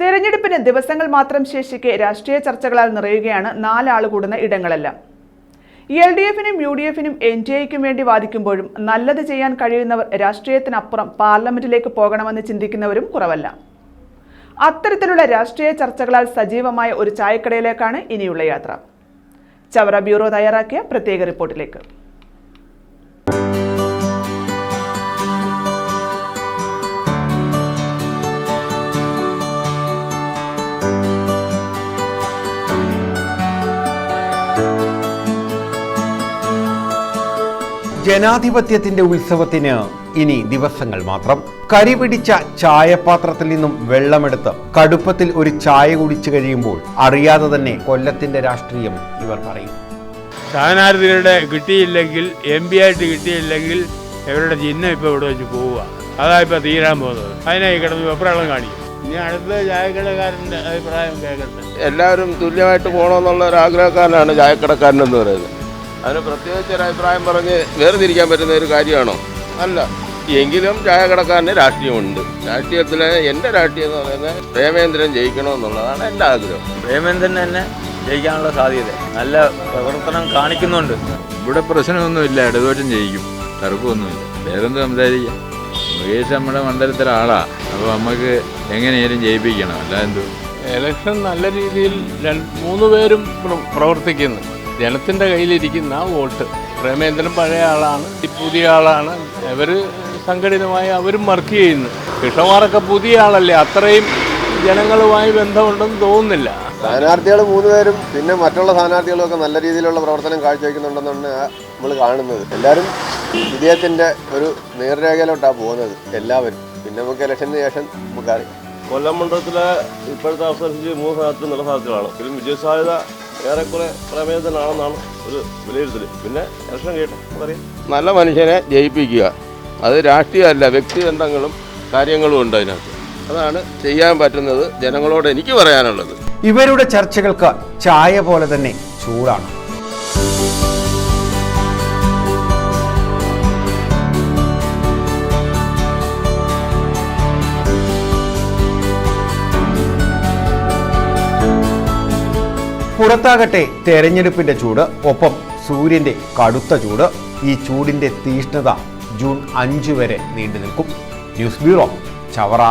തെരഞ്ഞെടുപ്പിന് ദിവസങ്ങൾ മാത്രം ശേഷിക്കെ രാഷ്ട്രീയ ചർച്ചകളാൽ നിറയുകയാണ് നാലാൾ കൂടുന്ന ഇടങ്ങളെല്ലാം എൽ ഡി എഫിനും യു ഡി എഫിനും എൻ ഡി എക്കും വേണ്ടി വാദിക്കുമ്പോഴും നല്ലത് ചെയ്യാൻ കഴിയുന്നവർ രാഷ്ട്രീയത്തിനപ്പുറം പാർലമെന്റിലേക്ക് പോകണമെന്ന് ചിന്തിക്കുന്നവരും കുറവല്ല. അത്തരത്തിലുള്ള രാഷ്ട്രീയ ചർച്ചകളാൽ സജീവമായ ഒരു ചായക്കടയിലേക്കാണ് ഇനിയുള്ള യാത്ര. ചവറ ബ്യൂറോ തയ്യാറാക്കിയ പ്രത്യേക റിപ്പോർട്ടിലേക്ക്. ജനാധിപത്യത്തിന്റെ ഉത്സവത്തിന് ഇനി ദിവസങ്ങൾ മാത്രം. കരിപിടിച്ച ചായപാത്രത്തിൽ നിന്നും വെള്ളമെടുത്ത് കടുപ്പത്തിൽ ഒരു ചായ കുടിച്ചു കഴിയുമ്പോൾ അറിയാതെ തന്നെ കൊല്ലത്തിന്റെ രാഷ്ട്രീയം ഇവർ പറയും. സ്ഥാനാർത്ഥികളുടെ കിട്ടിയില്ലെങ്കിൽ എം പി ആയിട്ട് കിട്ടിയില്ലെങ്കിൽ ഇവരുടെ ചിഹ്നം ഇപ്പോൾ ഇവിടെ വെച്ച് പോവുക. അതാ ഇപ്പോൾ തീരാൻ പോകുന്നത്. അതിനായി കിടന്ന് വെപ്രാളം കാണിക്കും. ഇനി അടുത്ത ചായക്കടക്കാരന്റെ അഭിപ്രായം കേൾക്കട്ടെ. എല്ലാവരും തുല്യമായിട്ട് പോകണമെന്നുള്ള ഒരു ആഗ്രഹക്കാരനാണ് ചായക്കടക്കാരൻ എന്ന് പറയുന്നത്. അതിന് പ്രത്യേകിച്ച് ഒരു അഭിപ്രായം പറഞ്ഞ് വേർതിരിക്കാൻ പറ്റുന്ന ഒരു കാര്യമാണോ? അല്ല. എങ്കിലും ചായക്കടക്കാരന് രാഷ്ട്രീയമുണ്ട്. രാഷ്ട്രീയത്തിലെ എന്റെ രാഷ്ട്രീയം എന്ന് പറയുന്നത് പ്രേമേന്ദ്രൻ ജയിക്കണമെന്നുള്ളതാണ് എന്റെ ആഗ്രഹം. പ്രേമേന്ദ്രൻ തന്നെ ജയിക്കാനുള്ള സാധ്യത. നല്ല പ്രവർത്തനം കാണിക്കുന്നുണ്ട്. ഇവിടെ പ്രശ്നമൊന്നുമില്ല ഇടതുപക്ഷം ജയിക്കും. തർക്കമൊന്നുമില്ല. വേറെന്ത് സംസാരിക്കാം? മുകേഷ് നമ്മുടെ മണ്ഡലത്തിലെ ആളാ. അപ്പോൾ നമുക്ക് എങ്ങനെയാലും ജയിപ്പിക്കണം. അല്ല എന്തോ ഇലക്ഷൻ നല്ല രീതിയിൽ രണ്ട് മൂന്ന് പേരും പ്രവർത്തിക്കുന്നു. ജനത്തിന്റെ കയ്യിലിരിക്കുന്ന ആ വോട്ട്. പ്രേമേന്ദ്രൻ പഴയ ആളാണ് പുതിയ ആളാണ്. അവർ സംഘടിതമായി അവരും വർക്ക് ചെയ്യുന്നു. കൃഷ്ണമാറൊക്കെ പുതിയ ആളല്ലേ? അത്രയും ജനങ്ങളുമായി ബന്ധമുണ്ടെന്ന് തോന്നുന്നില്ല. സ്ഥാനാർത്ഥികൾ മൂന്ന് പേരും പിന്നെ മറ്റുള്ള സ്ഥാനാർത്ഥികളും ഒക്കെ നല്ല രീതിയിലുള്ള പ്രവർത്തനം കാഴ്ചവെക്കുന്നുണ്ടെന്നാണ് നമ്മൾ കാണുന്നത്. എല്ലാവരും വിജയത്തിന്റെ ഒരു നേർരേഖയിലോട്ടാണ് പോകുന്നത് എല്ലാവരും. പിന്നെ നമുക്ക് ഇലക്ഷന് ശേഷം നമുക്കറിയാം. കൊല്ലം മണ്ഡലത്തിലെ ഇപ്പോഴത്തെ അവസരത്തിൽ മൂന്ന് സ്ഥാനത്ത് നല്ല സ്ഥാനത്തിലാണ് ഇതിലും വിജയസാധ്യത ഏറെക്കുറെ പ്രമേയത്തിനാണെന്നാണ് ഒരു വിലയിരുത്തൽ പിന്നെ ഇലക്ഷൻ കേട്ടെ നമുക്കറിയാം നല്ല മനുഷ്യനെ ജയിപ്പിക്കുക. അത് രാഷ്ട്രീയമല്ല വ്യക്തിബന്ധങ്ങളും കാര്യങ്ങളും ഉണ്ട് അതിനകത്ത്. അതാണ് ചെയ്യാൻ പറ്റുന്നത് ജനങ്ങളോട് എനിക്ക് പറയാനുള്ളത്. ഇവരുടെ ചർച്ചകൾക്ക് ചായ പോലെ തന്നെ ചൂടാണ്. പുറത്താകട്ടെ തെരഞ്ഞെടുപ്പിന്റെ ചൂട് ഒപ്പം സൂര്യന്റെ കടുത്ത ചൂട്. ഈ ചൂടിന്റെ തീഷ്ണത ജൂൺ അഞ്ച് വരെ നീണ്ടു നിൽക്കും ന്യൂസ് ബ്യൂറോ ചവറ.